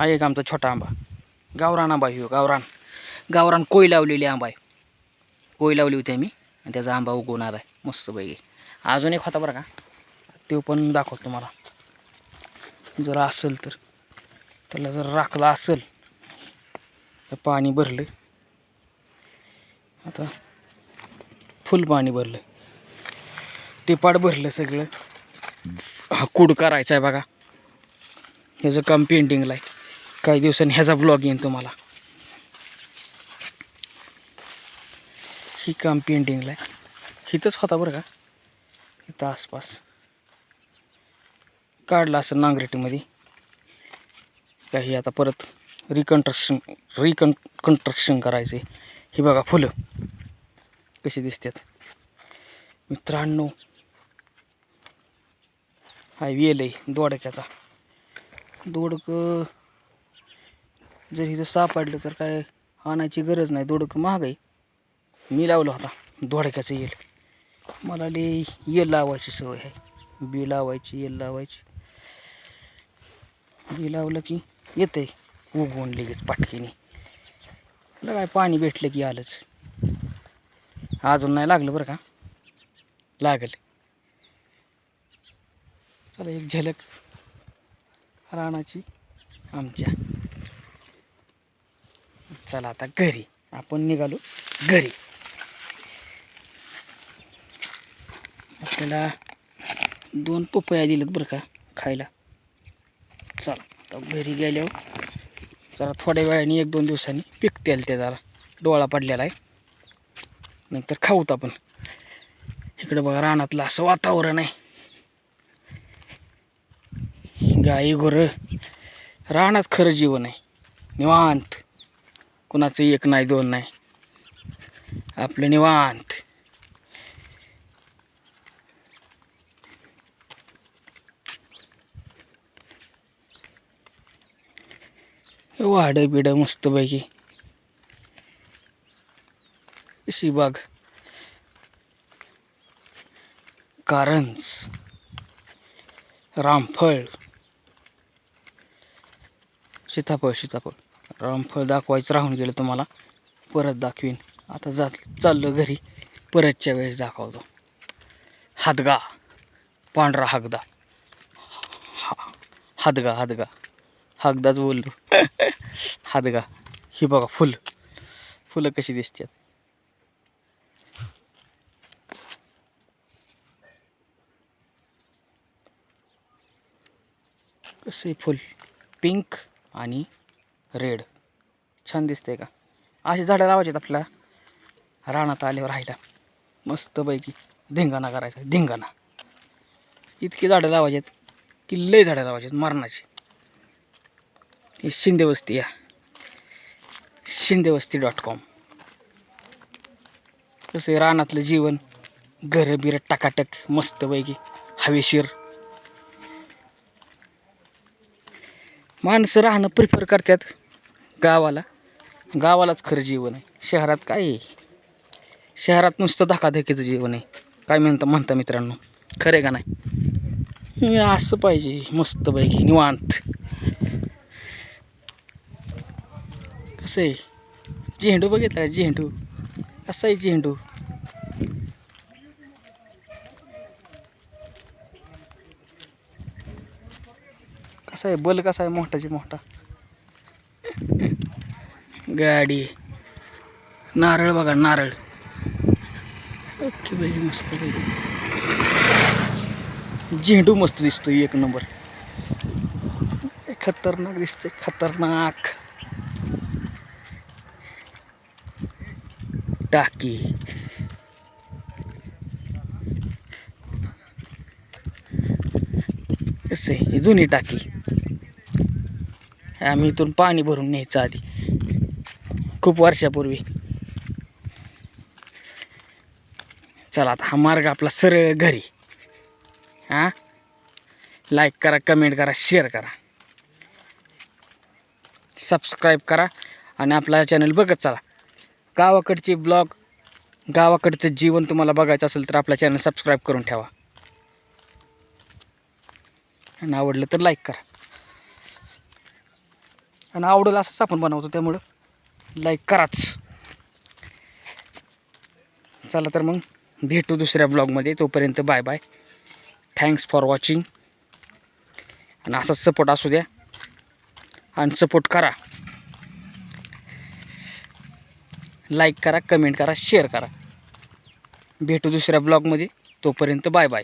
हा एक आमचा छोटा आंबा. गावरान आंबा हो गावरान. गावरान कोय लावलेली आंबा आहे. कोय लावली होती आम्ही. आणि त्याचा आंबा उगवणार आहे आहे मस्तपैकी. अजून एक होता बरं का. तो पण दाखवतो तुम्हाला. जर असेल तर. त्याला जर राखलं असेल तर पाणी भरलं आता फुल पाणी भरलं टिपाट भरलं सगळं. हा कूड करायचं आहे बघा. ह्याचं काम पेंटिंगला आहे. काही दिवसांनी ह्याचा ब्लॉग येईन तुम्हाला. ही काम पेंटिंगला आहे. हिथंच होता बरं का? इथं आसपास. काढला असं नांगरेटीमध्ये. काही आता परत रिकन्स्ट्रक्शन रिकन कन्स्ट्रक्शन करायचे ही बघा फुलं. कशी दिसतात मित्रांनो हा वेल आहे दोडक्याचा. दोडकं जर हिचं सापडलं तर काय आणायची गरज नाही दोडकं महाग आहे मी लावला होता दोडक्याचं येल. मला लई येल लावायची सवय आहे. बी लावायची येल लावायची. बी लावलं की येते उगवून लगेच पाटकीने. काय पाणी भेटलं की आलंच. अजून नाही लागलं बरं का? लागल. चला एक झलक रानाची आमच्या. चला आता घरी. आपण निघालो. घरी. आपल्याला दोन पपया दिलेत बरं का खायला. चला आता घरी गेल्यावर जरा थोड्या वेळाने एक दोन दिवसांनी पिकतील ते जरा. डोळा पडलेला आहे. नंतर खाऊत आपण. इकडं बघा रानातलं असं वातावरण आहे. गाई गुरं रानात खरं जीवन आहे. निवांत. कुणाचं एक नाही दोन नाही. आपलं निवांत. वाडं बिडं मस्तपैकी. अशी बाग. कारंज. रामफळ. सीताफळ सीताफळ. रामफळ दाखवायचं राहून गेलं तुम्हाला. परत दाखवीन. आता जात चाललो घरी. परतच्या वेळेस दाखवतो. हादगा. पांढरा हागदा. हा- हादगा हादगा. हागदाच बोललो. हादगा. ही बघा फुल. फुलं कशी दिसतात. कसं आहे फुल? पिंक आणि रेड. छान दिसते का? अशी झाडं लावायची आपल्याला. रानात आल्यावर राहायला मस्तपैकी धिंगाणा करायचा धिंगाणा. इतकी झाडं लावायची आहेत की लय झाडं लावायची आहेत मरणाची. ही शिंदेवस्ती या. Shindevasti dot com. कसं आहे रानातलं जीवन घरं बिरं टाकाटक मस्तपैकी हवेशीर. माणसं राहणं प्रिफर करतात. गावाला. गावालाच खरं जीवन आहे. शहरात काय आहे? शहरात नुसतं धकाधकीचं जीवन आहे. काय म्हणता म्हणता मित्रांनो? खरं आहे का नाही? असं पाहिजे. मस्तपैकी निवांत. कसं आहे? झेंडू बघितला झेंडू? असं आहे झेंडू? कसा आहे? बल कसा आहे? मोठाची मोठा. गाडी. नारळ बघा नारळ. ओके भाई मस्त पैकी. झेंडू मस्त दिसतोय एक नंबर. खतरनाक दिसते खतरनाक. टाकी. कसं आहे जुनी टाकी. आम्ही इथून पाणी भरून न्यायचं आधी. खूप वर्षापूर्वी. चला आता हा मार्ग आपला सरळ घरी. हां? लाईक करा कमेंट करा शेअर करा. सबस्क्राईब करा आणि आपला चॅनल बघत चला. गावाकडचे ब्लॉग गावाकडचं जीवन तुम्हाला बघायचं असेल तर आपला चॅनल सबस्क्राईब करून ठेवा. आणि आवडलं तर लाईक करा. आणि आवडेल असंच आपण बनवतो त्यामुळं. लाईक कराच. चला तर मग भेटू दुसऱ्या ब्लॉगमध्ये तोपर्यंत bye bye thanks for watching आणि असाच सपोर्ट असू द्या. आणि सपोर्ट करा. लाईक करा कमेंट करा शेअर करा. भेटू दुसऱ्या ब्लॉगमध्ये तोपर्यंत बाय बाय